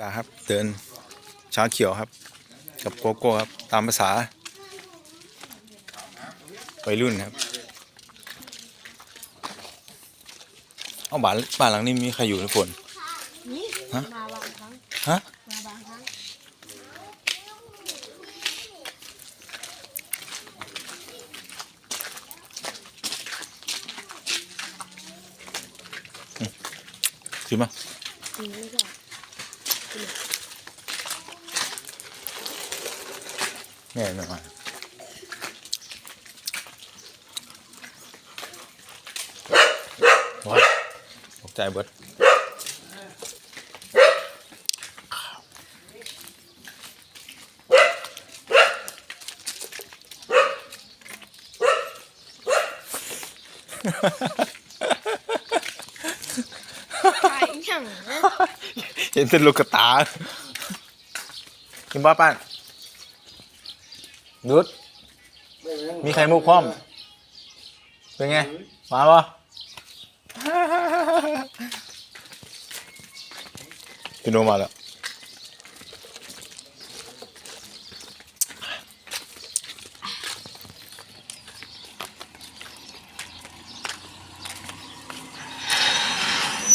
ดาครับเดินช้าเขียวครับ กับโกโก้ครับ ตามภาษาวัยรุ่นครับเอาบ้านบ้านหลังนี้มีใครอยู่ในฝนนี่ฮะมาบางครั้งฮะมาบางครั้งจริมไม่ใช่ แม่ไม่มาว้าตกใจเบิดใช่ยังนะ เห็นเป็นลูกกระตากินบ้าป้านดุดมีใครมุกพร้อม เป็นไง มาปะพี่โนมาแล้ว